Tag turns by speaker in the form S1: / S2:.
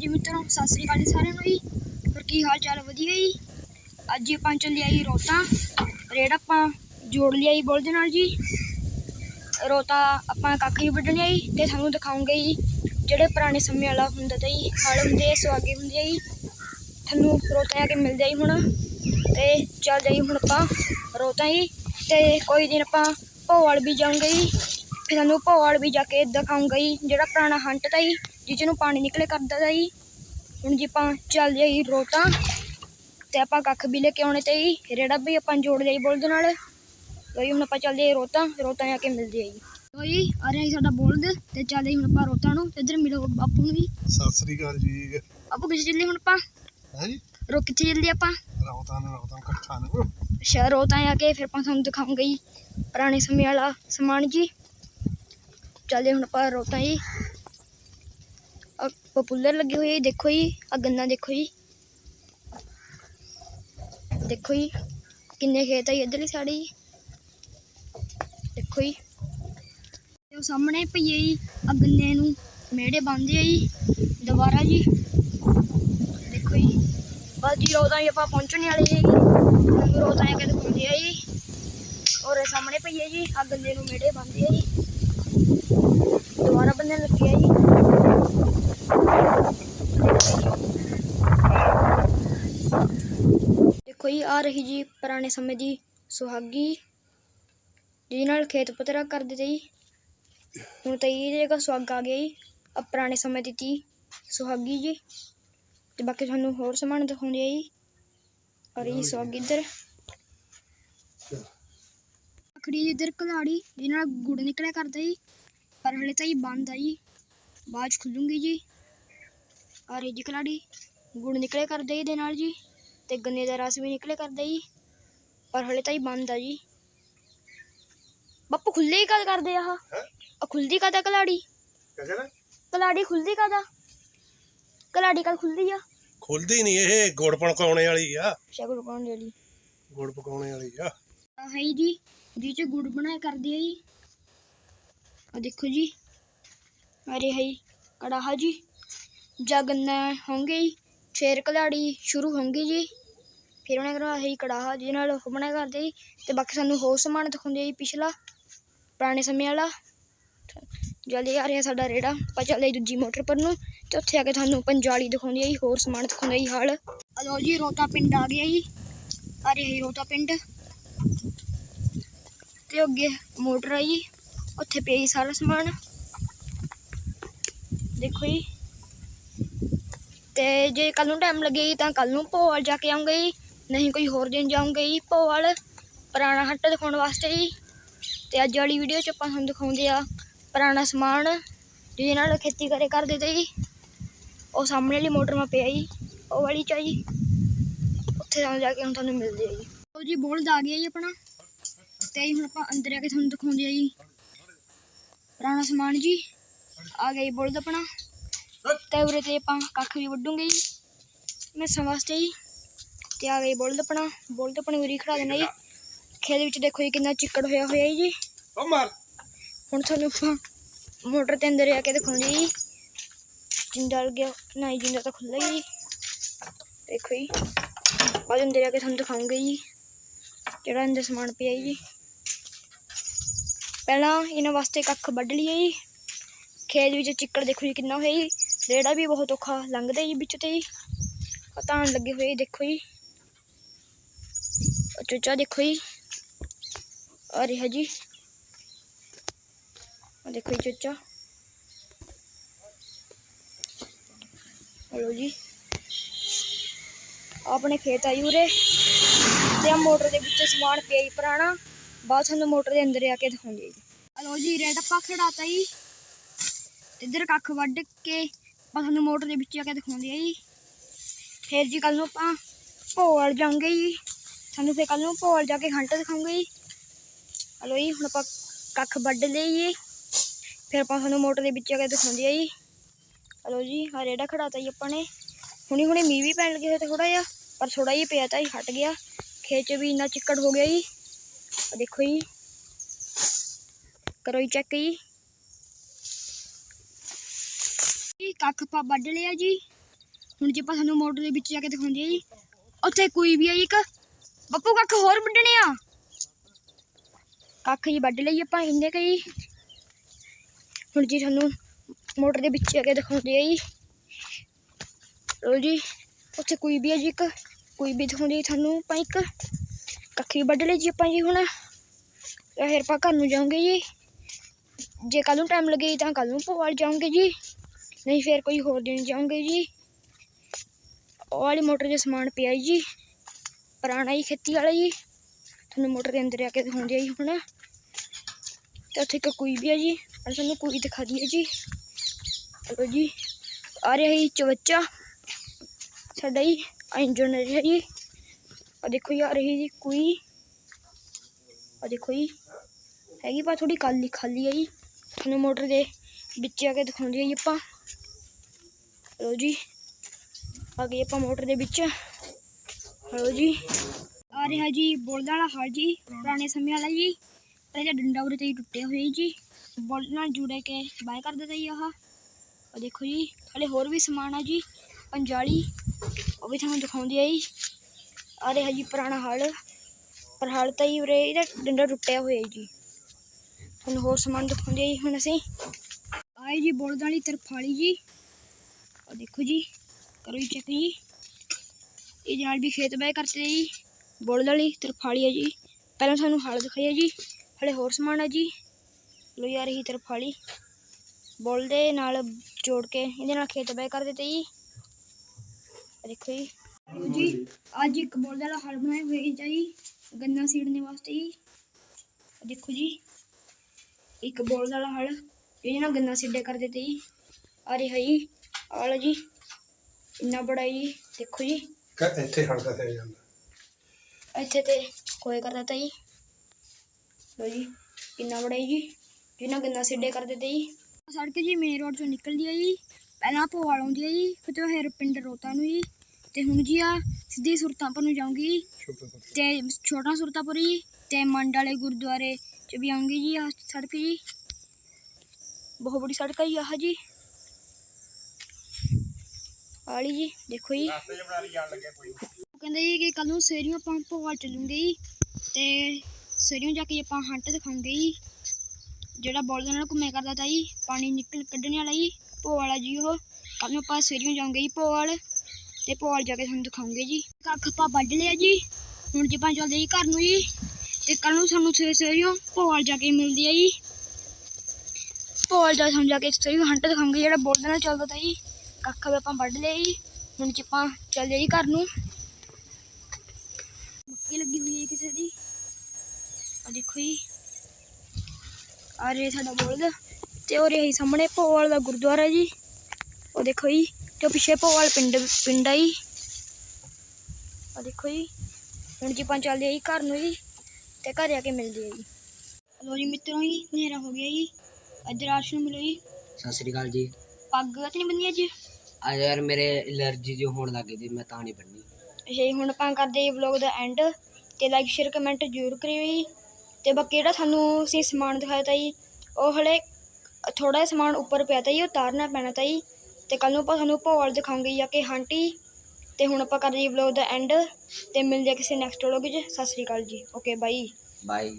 S1: ਹਾਂਜੀ ਮਿੱਤਰੋ, ਸਤਿ ਸ੍ਰੀ ਅਕਾਲ ਜੀ ਸਾਰਿਆਂ ਨੂੰ ਜੀ। ਹੋਰ ਕੀ ਹਾਲ ਚਾਲ? ਵਧੀਆ ਜੀ। ਅੱਜ ਆਪਾਂ ਚੱਲੇ ਆਈ ਰੋਤਾ। ਰੇੜ ਆਪਾਂ ਜੋੜ ਲਿਆ ਜੀ ਬੁਲਦ ਨਾਲ ਜੀ। ਰੋਤਾ ਆਪਾਂ ਕੱਖ ਹੀ ਵੱਢਣੀ ਆਈ ਤੇ ਤੁਹਾਨੂੰ ਦਿਖਾਉਂਗੇ ਜੀ, ਜਿਹੜੇ ਪੁਰਾਣੇ ਸਮੇਂ ਵਾਲਾ ਹੁੰਦਾ ਤਾ ਜੀ। ਹਲ ਹੁੰਦੇ ਸੁਆਗੇ ਹੁੰਦੇ ਆ ਜੀ। ਤੁਹਾਨੂੰ ਰੋਤਾ ਆ ਕੇ ਮਿਲ ਜਾਈ ਹੁਣ। ਤੇ ਚੱਲ ਜਾਈ ਹੁਣ ਆਪਾਂ ਰੋਤਾ ਜੀ। ਤੇ ਕੋਈ ਦਿਨ ਆਪਾਂ ਭੋਵਾਲ ਵੀ ਜਾਵਾਂਗੇ ਜੀ। ਫਿਰ ਤੁਹਾਨੂੰ ਭੋਵਾਲ ਵੀ ਜਾ ਕੇ ਦਿਖਾਉਂਗਾ ਜੀ, ਜਿਹੜਾ ਪੁਰਾਣਾ ਹੰਟ ਤਾ ਜੀ। ਜਿਸ ਨੂੰ ਪਾਣੀ ਨਿਕਲੇ ਕਰਦਾ ਤਾ ਜੀ। ਹੁਣ ਜੀ ਆਪਾਂ ਚੱਲ ਜਾਈ ਰੋਤਾ ਤੇ ਆਪਾਂ ਕੱਖ ਵੀ ਲੈ ਕੇ ਆਉਣੇ ਤੇ ਜੀ। ਰੇੜਾ ਵੀ ਆਪਾਂ ਜੋੜ ਲਈ ਬੁਲਦ ਨਾਲ। ਲੋ ਹੁਣ ਆਪਾਂ ਚੱਲਦੇ ਆ ਰੋਤਾ ਰੋਤਾ ਜਾ ਕੇ ਮਿਲਦੇ ਆ ਜੀ। ਲੋ ਜੀ ਆ ਰਿਹਾ ਜੀ ਸਾਡਾ ਬੁਲਦ ਤੇ ਚੱਲਦੇ ਹੁਣ ਆਪਾਂ ਰੋਤਾ ਨੂੰ। ਤੇ ਇੱਧਰ ਮਿਲੋ ਬਾਪੂ ਨੂੰ ਵੀ।
S2: ਸਤਿ ਸ੍ਰੀ ਅਕਾਲ ਜੀ।
S1: ਬਾਪੂ ਕਿੱਥੇ ਚੱਲੇ ਹੁਣ ਆਪਾਂ?
S2: ਹੈ ਜੀ?
S1: ਰੋ ਕਿੱਥੇ ਚੱਲੇ ਆਪਾਂ?
S2: ਰੌਤਾਂ ਨੇ ਰੌਤਾਂ ਇਕੱਠਾ ਨੇ।
S1: ਸ਼ਹਿਰ ਰੋਤਾ ਆ ਕੇ ਫਿਰ ਆਪਾਂ ਤੁਹਾਨੂੰ ਦਿਖਾਉਂਗੇ ਜੀ। ਪੁਰਾਣੇ ਸਮੇਂ ਵਾਲਾ ਸਮਾਨ ਜੀ। ਚੱਲਦੇ ਹੁਣ ਆਪਾਂ ਰੋਤਾ ਜੀ। ਆ ਪਪੂਲਰ ਲੱਗੇ ਹੋਏ ਜੀ, ਦੇਖੋ ਜੀ ਆ ਗੰਨਾ ਦੇਖੋ ਜੀ। ਦੇਖੋ ਜੀ ਕਿੰਨੇ ਖੇਤ ਆ ਜੀ ਸਾਈਡ ਜੀ। ਦੇਖੋ ਜੀ। ਤੇ ਉਹ ਸਾਹਮਣੇ ਪਈਏ ਜੀ ਆ ਗੰਨੇ ਨੂੰ ਮੇੜੇ ਬੰਨਦੇ ਆ ਜੀ ਦੁਬਾਰਾ ਜੀ। ਦੇਖੋ ਜੀ ਬਸ ਜੀ ਰੋਦਾ ਹੀ ਆਪਾਂ ਪਹੁੰਚਣ ਵਾਲੇ ਜੀ ਤੁਹਾਨੂੰ ਰੋਦਾ ਆ ਕੇ ਆ ਜੀ। ਔਰ ਸਾਹਮਣੇ ਪਈਏ ਜੀ ਆ ਗੰਨੇ ਨੂੰ ਮੇੜੇ ਬੰਨਦੇ ਆ ਜੀ। ਦੁਬਾਰਾ ਬੰਨਣ ਲੱਗੇ ਆ ਜੀ। ਦੇਖੋ ਜੀ ਆ ਰਹੀ ਜੀ ਪੁਰਾਣੇ ਸਮੇਂ ਦੀ ਸੁਹਾਗੀ। ਜਿਹਦੇ ਨਾਲ ਖੇਤ ਪਤਰਾ ਕਰਦੇ ਤੇ ਜੀ। ਹੁਣ ਤਾਂ ਇਹ ਜਗ੍ਹਾ ਸੁਹਾਗਾ ਆ ਗਿਆ ਜੀ ਆ ਪੁਰਾਣੇ ਸਮੇਂ ਦੀ ਤੀ ਸੁਹਾਗੀ ਜੀ। ਤੇ ਬਾਕੀ ਤੁਹਾਨੂੰ ਹੋਰ ਸਮਾਨ ਦਿਖਾਉਂਦੇ ਆ ਜੀ। ਔਰ ਇਹ ਸੁਹਾਗੀ ਇੱਧਰ। ਖੜੀ ਇੱਧਰ ਕਲਾੜੀ ਜਿਹਦੇ ਨਾਲ ਗੁੜ ਨਿਕਲਿਆ ਕਰਦਾ ਜੀ। ਪਰ ਹਲੇ ਤਾਂ ਇਹ ਬੰਦ ਆ ਜੀ। ਬਾਅਦ 'ਚ ਖੁੱਲੂਗੀ ਜੀ। ਆ ਰਹੀ ਜੀ ਕਲਾੜੀ ਗੁੜ ਨਿਕਲਿਆ ਕਰਦਾ ਜੀ ਇਹਦੇ ਨਾਲ ਜੀ ਤੇ ਗੰਨੇ ਦਾ ਰਸ ਵੀ ਨਿਕਲਿਆ ਕਰਦਾ ਜੀ। ਪਰ ਹਲੇ ਤਾਂ ਇਹ ਬੰਦ ਆ ਜੀ। ਬਾਪੂ ਖੁੱਲੇ ਹੀ ਕਦ ਕਰਦੇ ਆਹ? ਆ ਖੁੱਲਦੀ ਕਦਾ ਕਲਾੜੀ?
S2: ਕਹਿੰਦਾ?
S1: ਕਲਾੜੀ ਖੁੱਲਦੀ ਕਦਾ ਕਲਾੜੀ ਕਦ ਖੁੱਲਦੀ ਆ?
S2: ਖੁੱਲਦੀ ਨਹੀਂ ਇਹ ਗੁੜ ਪਕਾਉਣੇ ਵਾਲੀ ਆ।
S1: ਸ਼ਗਲ ਪਾਉਣ ਲਈ
S2: ਗੁੜ ਪਕਾਉਣੇ ਵਾਲੀ ਆ।
S1: ਆ ਹੈ ਜੀ ਜਿਹ ਚ ਗੁੜ ਬਣਾਇਆ ਕਰਦੇ ਆ ਜੀ। ਆ ਦੇਖੋ ਜੀ। ਅਰੇ ਹੈ ਕੜਾਹਾ ਜੀ। ਜਗਨਾ ਹੋਣਗੇ ਜੀ ਫੇਰ ਕਲਾੜੀ ਸ਼ੁਰੂ ਹੋਣਗੀ ਜੀ। ਫਿਰ ਉਹਨੇ ਕਰਾ ਹੈ ਕੜਾਹਾ ਜਿਹਦੇ ਨਾਲ ਉਹ ਬਣਾਇਆ ਕਰਦੇ ਜੀ। ਤੇ ਬਾਕੀ ਸਾਨੂੰ ਹੋਰ ਸਮਾਨ ਦਿਖਾਉਂਦੇ ਜੀ ਪਿਛਲਾ, ਪੁਰਾਣੇ ਸਮੇਂ ਵਾਲਾ। ਜਲਦੀ ਆ ਰਿਹਾ ਸਾਡਾ ਰੇੜਾ, ਆਪਾਂ ਚੱਲੇ ਦੂਜੀ ਮੋਟਰ ਪਰ ਨੂੰ। ਤੇ ਉੱਥੇ ਆ ਕੇ ਤੁਹਾਨੂੰ ਪੰਜਾਲੀ ਦਿਖਾਉਂਦੀ ਆ ਜੀ, ਹੋਰ ਸਮਾਨ ਦਿਖਾਉਂਦਾ ਜੀ ਹਾਲ। ਹਲੋ ਜੀ, ਰੋਤਾ ਪਿੰਡ ਆ ਗਿਆ ਜੀ। ਆ ਰਿਹਾ ਰੋਤਾ ਪਿੰਡ। ਤੇ ਅੱਗੇ ਮੋਟਰ ਆ ਜੀ, ਉੱਥੇ ਪਿਆ ਜੀ ਸਾਰਾ ਸਮਾਨ। ਦੇਖੋ ਜੀ। ਤੇ ਜੇ ਕੱਲ ਨੂੰ ਟਾਈਮ ਲੱਗੇ ਜੀ, ਤਾਂ ਕੱਲ ਨੂੰ ਭੋਵਾਲ ਜਾ ਕੇ ਆਉਂਗੇ ਜੀ। ਨਹੀਂ ਕੋਈ ਹੋਰ ਦਿਨ ਜਾਉਂਗੇ ਜੀ ਭੋਵਾਲ, ਪੁਰਾਣਾ ਹੱਟ ਦਿਖਾਉਣ ਵਾਸਤੇ ਜੀ। ਤੇ ਅੱਜ ਵਾਲੀ ਵੀਡੀਓ 'ਚ ਆਪਾਂ ਤੁਹਾਨੂੰ ਦਿਖਾਉਂਦੇ ਆ ਪੁਰਾਣਾ ਸਮਾਨ ਜਿਹਦੇ ਨਾਲ ਖੇਤੀ ਕਰੇ ਕਰਦੇ ਤੇ ਜੀ। ਉਹ ਸਾਹਮਣੇ ਵਾਲੀ ਮੋਟਰ ਮਾ ਪਿਆ ਜੀ, ਉਹ ਵਾਲੀ ਚ ਜੀ। ਉੱਥੇ ਜਾ ਜਾ ਕੇ ਹੁਣ ਤੁਹਾਨੂੰ ਮਿਲਦੇ ਆ ਜੀ। ਉਹ ਜੀ, ਬੋਲਦ ਆ ਗਿਆ ਜੀ ਆਪਣਾ। ਤੇ ਹੁਣ ਆਪਾਂ ਅੰਦਰ ਆ ਕੇ ਤੁਹਾਨੂੰ ਦਿਖਾਉਂਦੇ ਆ ਜੀ। ਪੁਰਾਣਾ ਸਮਾਨ ਜੀ। ਆ ਗਿਆ ਜੀ ਬੋਲਦ ਆਪਣਾ। ਤੇ ਉਰੇ ਤੇ ਆਪਾਂ ਕੱਖ ਵੀ ਵੱਢੂਗੇ ਜੀ। ਮੈਸਾਂ ਵਾਸਤੇ ਜੀ। ਤੇ ਆ ਗਈ ਬੋਲਦ ਆਪਣਾ। ਬੋਲਦ ਆਪਣੀ ਉਰੀ ਖੜਾ ਦੇਣਾ ਜੀ। ਖੇਤ ਵਿੱਚ ਦੇਖੋ ਜੀ ਕਿੰਨਾ ਚਿੱਕੜ ਹੋਇਆ ਹੋਇਆ ਜੀ।
S2: ਓ ਮਾਰ।
S1: ਹੁਣ ਤੁਹਾਨੂੰ ਆਪਾਂ ਮੋਟਰ ਦੇ ਅੰਦਰ ਆ ਕੇ ਦਿਖਾਉਂਦੇ ਜੀ। ਜਿੰਦਾ ਲੱਗਿਆ ਨਹੀਂ ਜਿੰਦਾ ਤਾਂ ਖੁੱਲ੍ਹਾ ਹੀ ਜੀ। ਦੇਖੋ ਜੀ। ਬਾਅਦ ਅੰਦਰ ਆ ਕੇ ਤੁਹਾਨੂੰ ਦਿਖਾਉਂਗੇ ਜੀ। ਜਿਹੜਾ ਅੰਦਰ ਸਮਾਨ ਪਿਆ ਜੀ। ਪਹਿਲਾਂ ਇਹਨਾਂ ਵਾਸਤੇ ਕੱਖ ਵੱਢ ਲਈਏ ਜੀ। ਖੇਤ ਵਿੱਚ ਚਿੱਕੜ ਦੇਖੋ ਜੀ ਕਿੰਨਾ ਹੋਇਆ ਜੀ। ਰੇੜਾ ਵੀ ਬਹੁਤ ਔਖਾ ਲੰਘਦਾ ਜੀ ਵਿੱਚ ਤੇ ਜੀ। ਪਤਾਣ ਲੱਗੇ ਹੋਏ ਦੇਖੋ ਜੀ। ਉਹ ਚੂਚਾ ਦੇਖੋ ਜੀ। ਆ ਰਿਹਾ ਜੀ। ਆ ਦੇਖੋ ਜੀ ਚੂਚਾ। ਹਲੋ ਜੀ। ਆਹ ਆਪਣੇ ਖੇਤ ਆਈ ਉਰੇ। ਤੇ ਆ ਮੋਟਰ ਦੇ ਵਿੱਚ ਸਮਾਨ ਪਿਆ ਜੀ ਪੁਰਾਣਾ। ਬਾਅਦ ਸਾਨੂੰ ਮੋਟਰ ਦੇ ਅੰਦਰ ਆ ਕੇ ਦਿਖਾਉਂਦੇ ਜੀ। ਹਲੋ ਜੀ ਰੇਡ ਆਪਾਂ ਖੜਾਤਾ ਜੀ। ਇੱਧਰ ਕੱਖ ਵੱਢ ਕੇ ਆਪਾਂ ਤੁਹਾਨੂੰ ਮੋਟਰ ਦੇ ਵਿੱਚ ਆ ਕੇ ਦਿਖਾਉਂਦੇ ਆ ਜੀ। ਫਿਰ ਜੀ ਕੱਲ ਨੂੰ ਆਪਾਂ ਭੋਲ ਜਾਵਾਂਗੇ ਜੀ। ਤੁਹਾਨੂੰ ਫਿਰ ਕੱਲ ਨੂੰ ਭੋਲ ਜਾ ਕੇ ਹੰਟ ਦਿਖਾਉਂਗੇ ਜੀ। ਹਲੋ ਜੀ, ਹੁਣ ਆਪਾਂ ਕੱਖ ਵੱਢ ਲਏ ਜੀ ਫਿਰ ਆਪਾਂ ਤੁਹਾਨੂੰ ਮੋਟਰ ਦੇ ਵਿੱਚ ਆ ਕੇ ਦਿਖਾਉਂਦੇ ਆ ਜੀ। ਹਲੋ ਜੀ ਆ ਰੇੜਾ ਖੜਾਤਾ ਜੀ ਆਪਾਂ ਨੇ। ਹੁਣੀ ਹੁਣੇ ਮੀਂਹ ਵੀ ਪੈਣ ਲੱਗੇ ਹੋਏ ਤੇ ਥੋੜਾ ਜਿਹਾ, ਪਰ ਥੋੜਾ ਜਿਹਾ ਪਿਆ ਤਾਂ ਹੀ ਹਟ ਗਿਆ। ਖੇਤ 'ਚ ਵੀ ਇੰਨਾ ਚਿੱਕੜ ਹੋ ਗਿਆ ਜੀ। ਦੇਖੋ ਜੀ। ਕਰੋ ਜੀ ਚੈੱਕ ਜੀ। ਜੀ ਕੱਖ ਆਪਾਂ ਵੱਢ ਲਿਆ ਜੀ। ਹੁਣ ਜੇ ਆਪਾਂ ਸਾਨੂੰ ਮੋਟਰ ਦੇ ਵਿੱਚ ਜਾ ਕੇ ਦਿਖਾਉਂਦੇ ਆ ਜੀ। ਉੱਥੇ ਕੋਈ ਵੀ ਆ ਜੀ ਇੱਕ। ਬੱਪੂ ਕੱਖ ਹੋਰ ਵੱਢਣੇ ਆ? ਕੱਖ ਜੀ ਵੱਢ ਲਈ ਆਪਾਂ ਇੰਨੇ ਕਈ ਹੁਣ ਜੀ ਸਾਨੂੰ ਮੋਟਰ ਦੇ ਵਿੱਚ ਜਾ ਕੇ ਦਿਖਾਉਂਦੇ ਆ ਜੀ। ਲੋ ਜੀ, ਉੱਥੇ ਕੋਈ ਵੀ ਆ ਜੀ ਇੱਕ। ਕੋਈ ਵੀ ਦਿਖਾਉਂਦੇ ਜੀ ਤੁਹਾਨੂੰ ਆਪਾਂ ਇੱਕ। ਕੱਖ ਵੀ ਵੱਢ ਲਈ ਜੀ ਆਪਾਂ ਜੀ ਹੁਣ। ਫਿਰ ਆਪਾਂ ਘਰ ਨੂੰ ਜਾਵਾਂਗੇ ਜੀ। ਜੇ ਕੱਲ ਨੂੰ ਟਾਈਮ ਲੱਗੇ ਤਾਂ ਕੱਲ ਨੂੰ ਭੋਵਾਲ ਜਾਵਾਂਗੇ ਜੀ। ਨਹੀਂ, ਫਿਰ ਕੋਈ ਹੋਰ ਦੇਣ ਜਾਵਾਂਗੇ ਜੀ। ਉਹ ਵਾਲੀ ਮੋਟਰ 'ਚ ਸਮਾਨ ਪਿਆ ਜੀ। ਪੁਰਾਣਾ ਹੀ ਖੇਤੀ ਵਾਲਾ ਜੀ। ਤੁਹਾਨੂੰ ਮੋਟਰ ਦੇ ਅੰਦਰ ਆ ਕੇ ਦਿਖਾਉਂਦੇ ਆ ਜੀ ਹੁਣ। ਤੇ ਉੱਥੇ ਇੱਕ ਕੋਈ ਵੀ ਆ ਜੀ। ਪਰ ਤੁਹਾਨੂੰ ਕੋਈ ਦਿਖਾ ਦਈਏ ਜੀ। ਚਲੋ ਜੀ, ਆ ਰਿਹਾ ਜੀ ਚਵੱਚਾ। ਸਾਡਾ ਹੀ ਇੰਜਨ ਹੈ ਜੀ। ਆ ਦੇਖੋ ਜੀ, ਆ ਰਹੀ ਜੀ ਕੋਈ। ਆ ਦੇਖੋ ਜੀ, ਹੈਗੀ ਪਰ ਥੋੜੀ ਖਾਲੀ ਖਾਲੀ ਹੈ ਜੀ। ਤੁਹਾਨੂੰ ਮੋਟਰ ਦੇ ਵਿੱਚ ਆ ਕੇ ਦਿਖਾਉਂਦੇ ਆ ਜੀ ਆਪਾਂ। ਲਓ ਜੀ, ਆ ਗਏ ਆਪਾਂ ਮੋਟਰ ਦੇ ਵਿੱਚ। ਲਓ ਜੀ, ਆ ਰਿਹਾ ਜੀ ਬੋਲਦ ਵਾਲਾ ਹਲ ਜੀ, ਪੁਰਾਣੇ ਸਮੇਂ ਵਾਲਾ ਜੀ। ਪਹਿਲੇ ਡੰਡਾ ਉਰੇ ਤੇ ਹੀ ਟੁੱਟੇ ਹੋਏ ਜੀ। ਬੋਲਦ ਨਾਲ ਜੁੜੇ ਕੇ ਬਾਏ ਕਰ ਦਿੱਤਾ ਜੀ ਆਹ। ਆ ਦੇਖੋ ਜੀ, ਹਲੇ ਹੋਰ ਵੀ ਸਮਾਨ ਆ ਜੀ ਪੰਜਾਲੀ ਉਹ ਵੀ ਤੁਹਾਨੂੰ ਦਿਖਾਉਂਦੀ ਆ ਜੀ। ਆ ਰਿਹਾ ਜੀ ਪੁਰਾਣਾ ਹਲ। ਪਰ ਹਲ ਤਾਂ ਹੀ ਉਰੇ ਇਹਦਾ ਡੰਡਾ ਟੁੱਟਿਆ ਹੋਇਆ ਜੀ। ਤੁਹਾਨੂੰ ਹੋਰ ਸਮਾਨ ਦਿਖਾਉਂਦੇ ਆ ਜੀ ਹੁਣ ਅਸੀਂ। ਆਏ ਜੀ ਬੋਲਦ ਵਾਲੀ ਤਰਫਾਲੀ ਜੀ। ਆ ਦੇਖੋ ਜੀ, ਕਰੋ ਜੀ ਚੈੱਕ ਜੀ। ਇਹਦੇ ਨਾਲ ਵੀ ਖੇਤ ਬਾਏ ਕਰਤੇ ਜੀ। ਬੋਲਦ ਵਾਲੀ ਤਰਫਾਲੀ ਹੈ ਜੀ। ਪਹਿਲਾਂ ਤੁਹਾਨੂੰ ਹਲ ਦਿਖਾਇਆ ਜੀ। ਹਲੇ ਹੋਰ ਸਮਾਨ ਹੈ ਜੀ। ਲੋ ਯਾਰ ਇਹੀ ਤਰਫਾਲੀ। ਬੋਲ ਦੇ ਨਾਲ ਜੋੜ ਕੇ ਇਹਦੇ ਨਾਲ ਖੇਤ ਬਾਏ ਕਰ ਦਿੱਤੇ ਜੀ। ਦੇਖੋ ਜੀ। ਜੀ, ਅੱਜ ਇੱਕ ਬੋਲਦ ਵਾਲਾ ਹਲ ਬਣਾਇਆ ਹੋਇਆ ਜੀ ਗੰਨਾ ਸੀੜਨੇ ਵਾਸਤੇ ਜੀ। ਦੇਖੋ ਜੀ। ਇੱਕ ਬੋਲਦ ਵਾਲਾ ਹਲ, ਇਹਦੇ ਨਾਲ ਗੰਨਾ ਸਿੱਧੇ ਕਰ ਦਿੱਤੇ ਜੀ। ਆ ਰਿਹਾ ਜੀ। ਆਹ ਲਓ ਜੀ ਇੰਨਾ ਬੜਾ ਜੀ ਦੇਖੋ ਜੀ।
S2: ਕ- ਇੱਥੇ ਹੜਦਾ ਤੇ ਜਾਂਦਾ।
S1: ਇੱਥੇ ਤੇ ਕੋਈ ਕਰਦਾ ਤਾ ਜੀ। ਲੋ ਜੀ ਕਿੰਨਾ ਬੜਾ ਹੈ ਜੀ ਜਿੰਨਾ ਗੰਦਾ ਸਿੱਡੇ ਕਰ ਦਿੱਤੇ ਜੀ। ਸੜਕ ਜੀ ਮੇਨ ਰੋਡ ਚੋਂ ਨਿਕਲਦੀ ਹੈ ਜੀ। ਪਹਿਲਾਂ ਭੋਵਾਲ ਆਉਂਦੀ ਹੈ ਜੀ ਫਿਰ ਤੋਂ ਫਿਰ ਪਿੰਡ ਰੋਤਾ ਨੂੰ ਜੀ। ਤੇ ਹੁਣ ਜੀ ਆ ਸਿੱਧੀ ਸੁਰਤਾਂਪੁਰ ਨੂੰ ਜਾਊਂਗੀ
S2: ਤੋਂ
S1: ਤੇ ਛੋਟਾ ਸੁਰਤਾਂਪੁਰ ਜੀ ਤੇ ਮੰਡ ਵਾਲੇ ਗੁਰਦੁਆਰੇ ਚ ਵੀ ਆਉਂਗੀ ਜੀ ਆ ਸੜਕ ਜੀ। ਬਹੁਤ ਬੜੀ ਸੜਕ ਹੈ ਜੀ ਆਹ ਜੀ। ਆਲੀ ਜੀ ਦੇਖੋ ਜੀ।
S2: ਰਸਤੇ 'ਚ ਬਣਾ ਲਈ ਜਾਣ ਲੱਗਿਆ ਕੋਈ।
S1: ਉਹ ਕਹਿੰਦੇ ਜੀ ਕਿ ਕੱਲ ਨੂੰ ਸਵੇਰੀਆਂ ਆਪਾਂ ਭੋਵਾਲ ਚੱਲੂਗੇ ਜੀ ਤੇ ਸਵੇਰੀਆਂ ਜਾ ਕੇ ਆਪਾਂ ਹੰਟ ਦਿਖਾਉਂਗੇ ਜੀ। ਜਿਹੜਾ ਬੋਲਦ ਨਾਲ ਘੁੰਮਿਆ ਕਰਦਾ ਤਾ ਜੀ ਪਾਣੀ ਨਿਕਲ ਕੱਢਣ ਵਾਲਾ ਜੀ ਭੋਵਾਲਾ ਜੀ ਉਹ। ਕੱਲ ਨੂੰ ਆਪਾਂ ਸਵੇਰੀਆਂ ਜਾਵਾਂਗੇ ਜੀ ਭੋਵਾਲ ਤੇ ਭੋਵਾਲ ਜਾ ਕੇ ਤੁਹਾਨੂੰ ਦਿਖਾਉਂਗੇ ਜੀ। ਕੱਖ ਆਪਾਂ ਵੱਢ ਲਿਆ ਜੀ ਹੁਣ ਜੇ ਆਪਾਂ ਚੱਲਦੇ ਜੀ ਘਰ ਨੂੰ ਜੀ ਤੇ ਕੱਲ ਨੂੰ ਸਾਨੂੰ ਸਵੇਰੇ ਸਵੇਰੀਆਂ ਭੋਵਾਲ ਜਾ ਕੇ ਮਿਲਦੀ ਆ ਜੀ ਭੋਵਾਲ ਜਾ ਕੇ ਸਵੇਰੀਆਂ ਹੰਟ ਦਿਖਾਉਂਗੇ ਜਿਹੜਾ ਬੋਲਦ ਨਾਲ ਚੱਲਦਾ ਤਾ ਜੀ। ਕੱਖ ਵੀ ਆਪਾਂ ਵੱਢ ਲਿਆ ਜੀ। ਹੁਣ ਜੇ ਆਪਾਂ ਚੱਲਦੇ ਜੀ ਘਰ ਨੂੰ। ਮੱਕੀ ਲੱਗੀ ਹੋਈ ਹੈ ਕਿਸੇ ਦੀ। ਆ ਦੇਖੋ ਜੀ। ਆ ਰਿਹਾ ਸਾਡਾ ਬੋਲਦ ਤੇ ਉਹ ਰਿਹਾ ਸਾਹਮਣੇ ਭੋਵਾਲ ਦਾ ਗੁਰਦੁਆਰਾ ਜੀ। ਉਹ ਦੇਖੋ ਜੀ ਤੇ ਉਹ ਪਿੱਛੇ ਭੋਵਾਲ ਪਿੰਡ ਪਿੰਡ ਆ ਜੀ। ਆ ਦੇਖੋ ਜੀ। ਹੁਣ ਜੀ ਆਪਾਂ ਚੱਲਦੇ ਆ ਜੀ ਘਰ ਨੂੰ ਜੀ ਤੇ ਘਰ ਆ ਕੇ ਮਿਲਦੇ ਆ ਜੀ। ਹਲੋ ਜੀ ਮਿੱਤਰੋ ਜੀ ਹਨੇਰਾ ਹੋ ਗਿਆ ਜੀ। ਅੱਜ ਰਾਤ ਨੂੰ ਮਿਲੋ ਜੀ।
S3: ਸਤਿ ਸ੍ਰੀ ਅਕਾਲ ਜੀ।
S1: ਪੱਗ ਤਾਂ ਨਹੀਂ ਬੰਨੀ ਅੱਜ?
S3: ਅੱਜ ਯਾਰ ਮੇਰੇ ਐਲਰਜੀ ਜੋ ਹੋਣ ਲੱਗੀ ਸੀ ਮੈਂ ਤਾਂ ਨਹੀਂ ਬੰਨੀ
S1: ਜੀ ਹੁਣ ਆਪਾਂ ਕਰਦੇ ਜੀ ਵਲੌਗ ਦਾ ਐਂਡ ਤੇ ਲਾਈਕ ਸ਼ੇਅਰ ਕਮੈਂਟ ਜ਼ਰੂਰ ਕਰਿਓ ਜੀ। ਤੇ ਬਾਕੀ ਜਿਹੜਾ ਤੁਹਾਨੂੰ ਅਸੀਂ ਸਮਾਨ ਦਿਖਾਇਆ ਤਾ ਜੀ ਉਹ ਹਲੇ ਥੋੜਾ ਜਿਹਾ ਸਮਾਨ ਉੱਪਰ ਪਿਆ ਤਾ ਜੀ ਉਹ ਉਤਾਰਨਾ ਪੈਣਾ ਤਾ ਜੀ। ਤੇ ਕੱਲ ਨੂੰ ਆਪਾਂ ਤੁਹਾਨੂੰ ਭੋਲ ਦਿਖਾਉਂਗੇ ਜਾਂ ਕਿ ਹਾਂਟੀ ਤੇ ਹੁਣ ਆਪਾਂ ਕਰਦੇ ਜੀ ਵਲੌਗ ਦਾ ਐਂਡ ਤੇ ਮਿਲਦੇ ਆ ਕਿਸੇ ਨੈਕਸਟ ਵਲੌਗ 'ਚ ਸਤਿ ਸ੍ਰੀ ਅਕਾਲ ਜੀ। ਓਕੇ ਬਾਈ
S3: ਬਾਈ